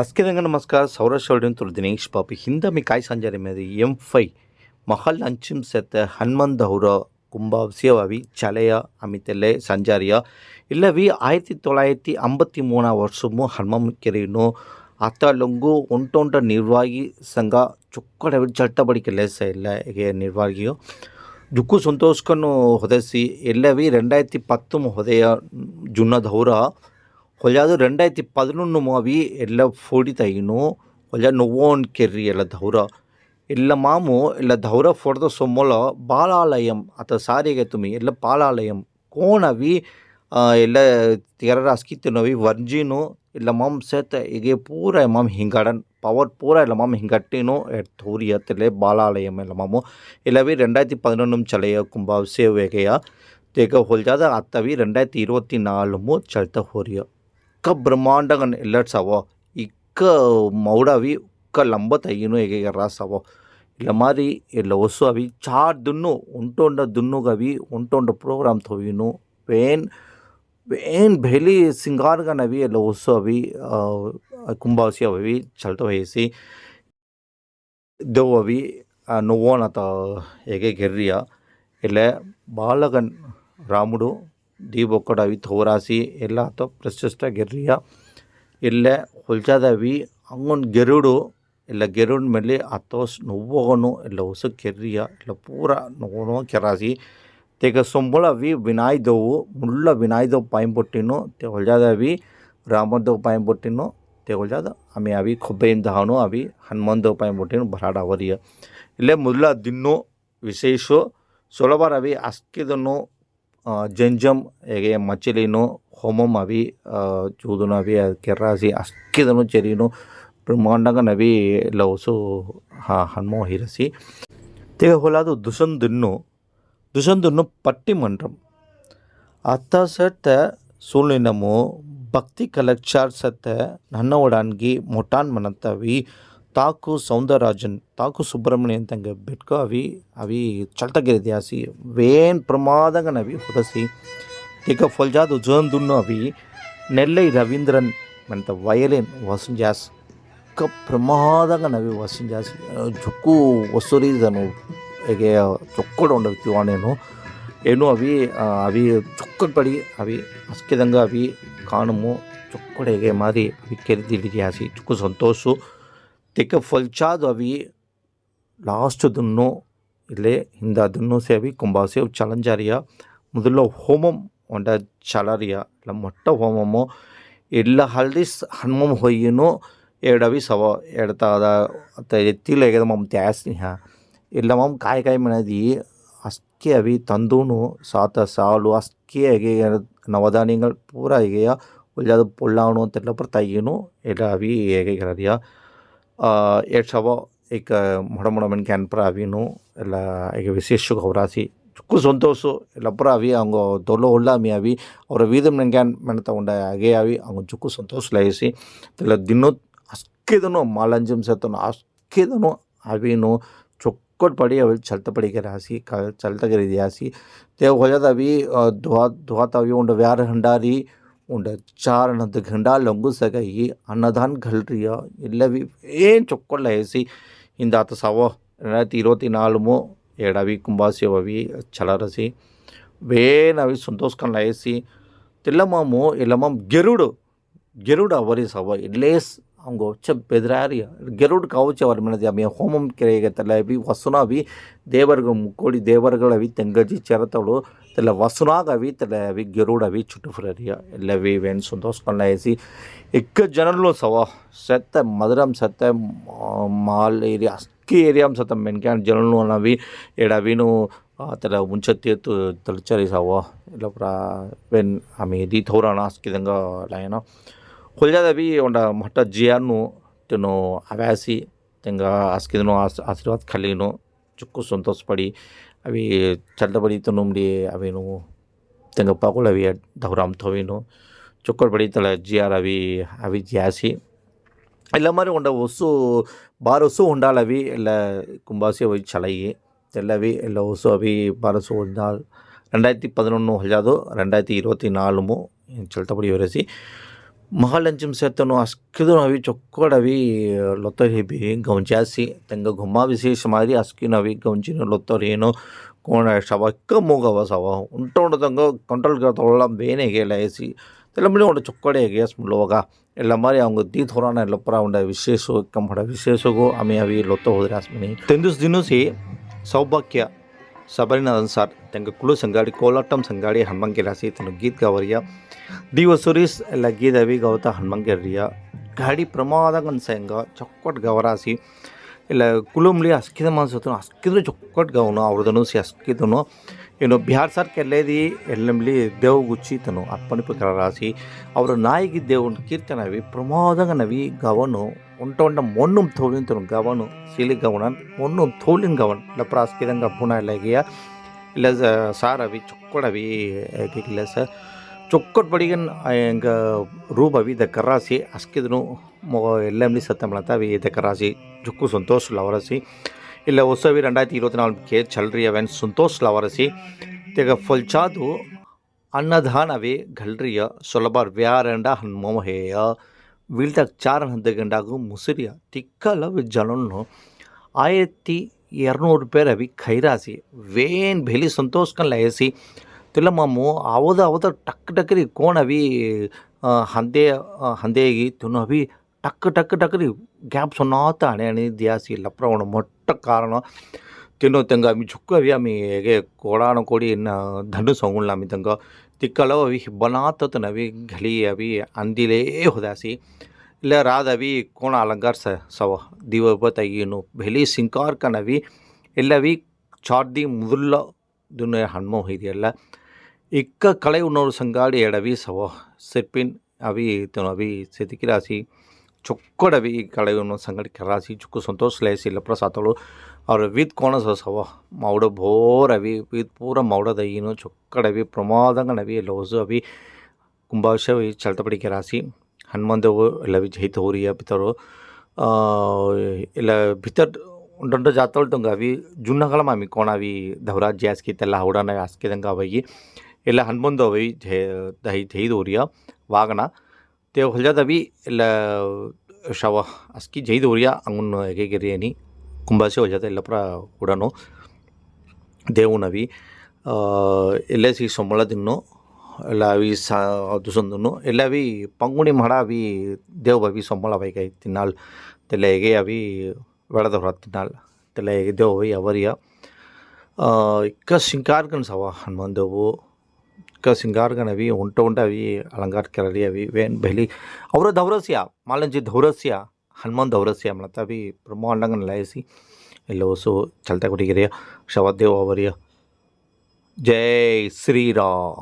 asking नमस्कार सौराष्ट्र तुर दिनेश पापी ಹಿಂದೆ ಮಿ ಕಾಯ್ ಸಂಜಾರಿ ಮೇದಿ ಎಂ ಫೈ ಮಹಲ್ ಅಂಚಿಂ ಸೆತ್ತ ಹನುಮಂತ್ ಅವರ கும்பாபிஷேவாவி சலையா அமித்தலே சஞ்சாரியா இல்லை வி ஆயிரத்தி தொள்ளாயிரத்தி ஐம்பத்தி மூணாம் வருஷமும் ஹன்மமுக்கிறீனோ அத்தாலொங்கு ஒன்றொன்ற நிர்வாகி சங்கா ಚುಕ್ಕಡವಿ ಚಟ್ಟಬಡಿಕೆ ಲೇಸ ಇಲ್ಲ ನಿರ್ವಾಹಿಯು ಜುಕ್ಕು ಸಂತೋಷ್ಕನ್ನು ಹೊದಸಿ ಎಲ್ಲವಿ ರೆಂಡಾಯಿರತ್ತಿ ಪತ್ತು ಹೊದೆಯ ಜುನ್ನದವರ ಕೊಲ್ಯಾದು ರೆಂಡಾಯ್ತಿ ಪದನೊಂದು ಮಾವಿ ಎಲ್ಲ ಫೋಡಿ ತೈನು ಕೊಲ್ಯ ನೋವೋನ್ ಕೆರ್ರಿ ಎಲ್ಲ ಧೌರ ಎಲ್ಲ ಮಾಮು ಎಲ್ಲ ಧೌರ ಫೋಡ್ದ ಸೊಮ್ಮೊಲ ಬಾಲಾಲಯಂ ಅಥ ಸಾರಿಗೆ ತುಮಿ ಎಲ್ಲ ಪಾಲಾಲಯಂ ಕೋಣವಿ ಎಲ್ಲ ತೆರರ ಅಸ್ಕಿತ್ತಿನವಿ ವರ್ಜಿನು ಇಲ್ಲ ಮಾಮ್ ಸೆತ್ ಈಗ ಪೂರ ಮಾಮ್ ಹಿಂಗಾಡನ್ பவர் பூரா இல்லாமல் ஹிங்கட்டினும் தூரியத்திலே பாலாலயம் இல்லாமல் இல்லவே ரெண்டாயிரத்தி பதினொன்றும் சிலைய கும்பாபிஷேக வேகையா தேக ஹொல்ஜாத அத்தவி ரெண்டாயிரத்தி இருபத்தி நாலுமோ செலுத்த ஹோரியா ఇక్క బ్రహ్మాండంగా నిలడ్సావో ఇక్క మౌడవి ఒక్క లంబతయ్యను ఎగ రాసావో ఇలా మరి ఇలా వస్తు అవి చార్ దున్ను ఉంటుండ దున్నుగవి ఉంటుండ ప్రోగ్రామ్ తవ్విను వేన్ వేన్ భేలి సింగారుగా నవి ఇలా వస్తు అవి కుంభాసి అవి చలట వేసి దెవ్ అవి నువ్వో నాతో ఎగే గెర్రియా ఇలా బాలగన్ రాముడు ಡಿ ಬೊಕ್ಕಡ ವಿತ್ ಹೋರಾಸಿ ಎಲ್ಲ ಅಥವಾ ಪ್ರಶಸ್ತ ಗೆರ್ರಿಯ ಇಲ್ಲೇ ಹೊಲ್ಚಾದ ವಿ ಹಂಗೊಂದು ಗೆರುಡು ಇಲ್ಲ ಗೆರುಡ್ ಮೇಲೆ ಅಥೋಸ್ ನೋವೋಗನು ಇಲ್ಲ ಹೊಸ ಕೆರ್ರಿಯ ಇಲ್ಲ ಪೂರ ನೋವೋ ಕೆರಾಸಿ ತೆಗ ಸೊಂಬಳ ವಿ ವಿನಾಯ್ದವು ಮುಳ್ಳ ವಿನಾಯ್ದವು ಪಾಯಿಂಪೊಟ್ಟಿನು ತೆ ಹೊಲ್ಜಾದ ವಿ ರಾಮದವು ಪಾಯಿಂಪೊಟ್ಟಿನು ತೆ ಹೊಲ್ಜಾದ ಆಮೆ ಅವಿ ಕೊಬ್ಬೆಯಿಂದ ಹಾನು ಅವಿ ಹನುಮಂದವು ಪಾಯಿಂಪೊಟ್ಟಿನು ಬರಾಡ ಅವರಿಯ ಇಲ್ಲೇ ಮೊದಲ ದಿನ್ನು ವಿಶೇಷ ಸೊಲಬಾರ ಅವಿ ಅಸ್ಕಿದನು ಜಂಜಮ್ ಹೇಗೆ ಮಚಲಿನು ಹೊಮಮವಿ ಚೂದುನವಿ ಕೆರ್ರಾಸಿ ಅಸ್ಕಿದನು ಚೆರಿನು ಬ್ರಹ್ಮಾಂಡಗನವಿ ಲವಸು ಹನ್ಮೋ ಹಿರಸಿ ತೇಗ ಹೊಲಾದು ದುಸಂದುನ್ನು ದುಸಂದುನ್ನು ಪಟ್ಟಿ ಮಂಡ್ರಂ ಅತ್ತ ಸತ್ತ ಸುಳ್ಳಿನಮು ಭಕ್ತಿ ಕಲೆಕ್ಚಾರ್ ಸತ್ತ ನನ್ನವಡಾನ್ಗಿ ಮೊಟಾನ್ ಮನಂತವಿ ತಾಕು ಸೌಂದರರಾಜನ್ ತಾಕು ಸುಬ್ರಹ್ಮಣ್ಯನ್ ತಂಗ ಬಿಟ್ಕೋ ಅವಿ ಅವಿ ಚಲ್ಟಗೆರೆ ದ್ಯಾಸಿ ವೇನ್ ಪ್ರಮಾದಂಗನವಿ ಹೊದಸಿ ಈಗ ಫಲ್ಜಾದು ಜೋಂದುಣ್ಣು ಅವಿ ನೆಲ್ಲೈ ರವೀಂದ್ರನ್ ಮಂತ ವಯಲಿನ್ ವಸನ್ ಜಾಸ್ ಕ ಪ್ರಮಾದಂಗನವಿ ವಸನ್ ಜಾಸ್ ಜುಕ್ಕು ವಸುರಿದನು ಹೇಗೆ ಚೊಕ್ಕಡು ఉండదు వాడేను ఏను అవి అవి చొక్కడు పడి అవి అస్కిదంగా అవి కాణము చొక్కడు ఎగే మాది అవి కెరిదిలి చేసి చుక్కు సంతోషం திக்க ஃபொல்சாது அவி லாஸ்ட்டு துன்னும் இல்லை இந்த துன்னும் சேவி கும்பாசேவ் சலஞ்சாரியா முதல்ல ஹோமம் உண்ட சலரியா இல்லை மொட்டை ஹோமமோ எல்லா ஹல்திஸ் ஹன்மம் ஹொய்யினும் ஏடவி சவா எடுத்த அதை எத்தியில் எதமாம் தேசினியா இல்லாமல் காய் காய் மனதி அஸ்கி அவி தந்துணும் சாத்த சாலு அஸ்கி எகைய நவதானியங்கள் பூரா எகையா உள்ளாது பொல்லானும் தெரியல அப்புறம் தையணும் எல்லாவி ஏகைகிறாரியா एर सब एक मोड़ मोड़ मेन कैन पर आवीन एक विशेष सतोष लपरावी अगर दोलो उल्लामी और वीद मेन कैन मेनता उगे अगर चुक सतोष लयसी दिन अस्कू मालंजम से अस्केदनो आवीन चुकट पड़े अभी चलते पड़ी के रासी चलते गरी देव हो जाता अभी दुआ दुआता व्यार हंडारी ચાર અનંત ઘંટા લંગુ સગાઈ અન્નદાન ઘલરિયા એલ્લવી ಏನು ಚೊಕ್ಕೊಳ್ಳಯಿಸಿ ಇಂದಾತ ಸವ ಎರಡಾಯಿರತಿ ಇರುವತ್ತಿ ನಾಲ್ಮು ఏడావి కుంభాసేవవి చలరసి వేనవి సంతోషకంలో వేసి తెల్లమాము ఇల్లమాం గెరుడు గెరుడు అవరి సవ ఇల్లేస్ அவங்க வச்ச பெதிராரிய கெருட் கவுச்ச வருமனது அம்மைய ஹோமம் கிரேகத்தில் வி வசுனாவி தேவர்கள் முக்கோடி தேவர்கள் அவி தெங்கஜி செரத்தோடு એટલે વસરાગ આવી એટલે આવી ગરુડ આવી છુટફરી એટલે વી વેન સંતોષ કલ્લાએસી એક જ જનરલનો સવા સત્ય મધરમ સત્ય માલ એરિયા ಅಕ್ಕಿ ಏರಿಯಾಮ್ ಸತ ಮೆನ್ಕ್ಯಾನ್ ಜನನು ನವಿ ಎಡವಿನು ಆತರ ಮುಂಚತ್ತಿತ್ತು ತಲಚರಿ ಸಾವ ಇಲ್ಲ ಪ್ರಾ ವೆನ್ ಆಮಿ ದಿ ಥೋರಾಣ ಆಸ್ಕಿದಂಗ ಲಯನ ಹೊಲ್ಜಾದವಿ ಒಂಡ ಮಟ್ಟ ಜಿಯಾನು ತಿನ್ನು ಅವ್ಯಾಸಿ ತೆಂಗ ಆಸ್ಕಿದನು ಆಶೀರ್ವಾದ ಖಲೀನು ಚುಕ್ಕು ಸಂತೋಷ ಪಡಿ அவி சட்டப்படி தண்ணும் அவனும் தங்கப்பா கூட அவிய தௌராம் தோவினும் சுக்கடப்படி தல ஜிஆர் அவி அவி ஜியாசி எல்லா மாதிரி உண்ட ஒசு பார் ஒசு உண்டாளவி இல்லை கும்பாசி அவை சலையி தெல்லவி இல்லை ஒசு அவி பாரசு உண்டால் ரெண்டாயிரத்தி பதினொன்று ஹஜாதோ ரெண்டாயிரத்தி இருபத்தி நாலுமோ சட்டப்படி வரைசி మహాలంచం చేతను అస్కిదునవి చొక్కడవి లొత్తరిబి గౌంచేసి తెంగ గుమ్మ విశేషమాది అస్కినవి గౌంచిన లొత్తరేను ಕೋಣ ಶವ ಎಕ್ಕ ಮೂಗವ ಸವ ಉಂಟೊಂಡು ತಂಗ ಕಂಟ್ರೋಲ್ಗೆ ತೊಗೊಳ್ಳ ಬೇನೆಗೆ ಲಯಿಸಿ ಎಲ್ಲಮಣಿ ಒಂದು ಚೊಕ್ಕಡೆ ಗ್ಯಾಸ್ ಮುಳುವಾಗ ಎಲ್ಲ ಮಾರಿ ಅವಂಗ ದಿ ಥೋರಾನ ಲೊಪ್ಪರ ಉಂಡ ವಿಶೇಷ ಕಮ್ಮಡ ವಿಶೇಷಗೂ ಆಮೆ ಅವಿ ಲೊತ್ತ ಹೋದ್ರೆ ಆಸ್ಮನಿ ತೆಂದಿಸ್ ದಿನಸಿ ಸೌಭಾಗ್ಯ સબરીના અંસાર તેમ કે કુલુ સંગાડી કોલાટમ સંગાડી હનુમંકે રાશિ તેનું ગીત ગાવરિયા દીવો સુરેશ એટલે ગીત આવી ગાવતા હનુમંકે રહ્યા ಗಾಡಿ ಪ್ರಮಾದಗನ್ ಸಂಗ ಚೊಕ್ಕಟ್ ಗವರಾಸಿ ಇಲ್ಲ ಕುಲುಮ್ಲಿ ಅಸ್ಕಿದ ಮನಸ್ಸು ಅಸ್ಕಿದ್ರು ಚೊಕ್ಕಟ್ ಗವನು ಅವ್ರದನು ಸಿ ಅಸ್ಕಿದನು ಏನು ಬಿಹಾರ್ ಸರ್ ಕೆಲ್ಲೇದಿ ಎಲ್ಲಂಬ್ಲಿ ದೇವ್ ಗುಚ್ಚಿತನು ಅಪ್ಪನಿಪು ಕರರಾಸಿ ಅವರ ನಾಯಿಗೆ ದೇವನ ಕೀರ್ತನವಿ ಪ್ರಮಾದಂಗ ನವಿ ಗವನು ಉಂಟೊಂಡ ಮೊಣ್ಣು ತೋಲಿಂತನು ಗವನು ಸಿಲಿಗವನನ್ ಮೊಣ್ಣು ತೋಲಿನ ಗವನ್ ಲಪ್ರಾಸ್ ಕಿದಂಗ ಪುಣ ಲಗಿಯ ಇಲ್ಲ ಸಾರವಿ ಚೊಕ್ಕಡವಿ ಇಲ್ಲ ಸ ಚೊಕ್ಕಟ್ ಬಡಿಗನ್ ಹೆಂಗ ರೂಪವಿ ದ ಕರಾಸಿ ಅಸ್ಕಿದನು ಎಲ್ಲಮ್ಲಿ ಸತ್ತಮಳತಾವಿ ದ ಕರಾಸಿ ಜುಕ್ಕು ಸಂತೋಷ್ ಲವರಸಿ ಇಲ್ಲ ಹೊಸವಿ ரெண்டாயிரத்தி இருபத்தி நாலு கே சல்ரி அவன் சந்தோஷ் லவரசி ತೆಗ ಫಲ್ಚಾದು ಅನ್ನದಾನವೇ ಗಲ್ರಿಯ ಸುಲಭ ವ್ಯಾರಂಡ ಹನ್ಮೋಹೇಯ വീൽഡാക് ചാരൻ ഹന്തകണ്ടാകും മുസിരിയ തിക്കല ജലൊന്നു ആയിരത്തി ಎರಡುನೂರು ಪೇರವಿ ಖೈರಾಸಿ ವೇನ್ ಬೆಲಿ ಸಂತೋಷಕಲ್ಲ ಏಸಿ ತಿಲ್ಲಮ್ಮಮ್ಮು ಅವದ ಅವದ ಟಕ್ ಟಕ್ರಿ ಕೋಣವಿ ಹಂದೆ ಹಂದೇಗಿ ತಿನ್ನವಿ ಟಕ್ ಟಕ್ ಟಕ್ರಿ ಗ್ಯಾಪ್ ಸೊನ್ನಾತ ಹಣೆ ಹಣೆ ದಿಯಾಸಿ ಲಪ್ರವಣ ಮೊಟ್ಟ ಕಾರಣ ತಿನ್ನೋ ತಂಗ ಅಮಿ ಜುಕ್ಕವಿ ಅಮಿ ಹೇಗೆ ಕೋಡಾಣ ಕೋಡಿ ದಂಡು ಸೊಂಗುಳ್ನ ಅಮಿ ತಂಗ திக்கலோவி बनात नवी घली अवी अंदिले होदासी ಇಲ್ಲ ರಾಧವಿ ಕೋಣ ಅಲಂಕಾರ ಸ ಸವ ದಿವಪ ತಗೀನು ಬೆಲಿ ಸಿಂಕಾರ್ ಕನವಿ ಎಲ್ಲವಿ ಚಾರ್ದಿ ಮುದುಲ್ಲ ದುನ ಹಣ್ಮೋ ಇದೆಯಲ್ಲ ಇಕ್ಕ ಕಳೆ ಉನ್ನೋರು ಸಂಗಾಡಿ ಎಡವಿ ಸವ ಸಿರ್ಪಿನ್ ಅವಿ ತುನವಿ ಸಿತಿಕಿರಾಸಿ ಚೊಕ್ಕಡವಿ ಕಳೆ ಉನ್ನೋ ಸಂಗಡಿ ಕರಾಸಿ ಚುಕ್ಕು ಸಂತೋಷ ಲೇಸಿ ಇಲ್ಲ ಪ್ರಸಾತಳು ಅವ್ರ ವಿತ್ ಕೋಣ ಸೊಸವ ಮೌಡ ಭೋರ್ ಅವಿ ವಿತ್ ಪೂರ ಮೌಡದ ಏನು ಚೊಕ್ಕಡವಿ ಪ್ರಮಾದಂಗನವಿ ಲೋಸು ಅವಿ ಕುಂಭಾಶವಿ ಚಳತಪಡಿಕೆ ರಾಸಿ ಹನುಮಂತವು ಇಲ್ಲವಿ ಜೈತೋರಿಯ ಬಿತ್ತರು ಇಲ್ಲ ಭಿತರ್ ಉಂಟು ಜಾತವಳು ತಂಗ ಅವಿ ಜುನ್ನಗಳ ಮಾಮಿ ಕೋಣ ಅವಿ ಧವರಾಜ್ ಹಾಸ್ಕಿತ್ತಲ್ಲ ಹೌಡನ ಹಾಸ್ಕಿದಂಗ ಅವಯಿ ಇಲ್ಲ ಹನುಮಂದು ಅವಯಿ ಜೈ ದೈ ಜೈದೋರಿಯ ವಾಗನ ते हलजात अभी शव अस्की जई दोरिया अंगुन एके गिरियनी कुंभाशी हो जाता है लपरा उड़ानो దేవునవి ఎల్లేసి సొమ్మల తిన్నో ఇలా అవి దుసందును ఇలా అవి పంగుని మడ అవి దేవు అవి సొమ్మల అవైకాయ తిన్నాళ్ళు తెల్లగే అవి వెడద తిన్నాళ్ళు తెల్లగే దేవు అవి ఎవరియా ఇక్క సింగార్గన్ సవా హనుమాన్ దేవు ఇక్క సింగార్గన్ అవి ఉంట ఉంట అవి అలంకార కెరలి అవి వేన్ బహలి అవర ధౌరస్య మాలంచి ధౌరస్య ಹನುಮಂತ ಅವರ ಸ್ಯಾಮಿ ಬ್ರಹ್ಮಾಂಡಂ ಲಾಯಿಸಿ ಎಲ್ಲವಸು ಚಲತೆ ಕೊಟ್ಟಿದ್ಯಾ ಶವದೇವ್ ಅವರ್ಯ ಜೈ ಶ್ರೀ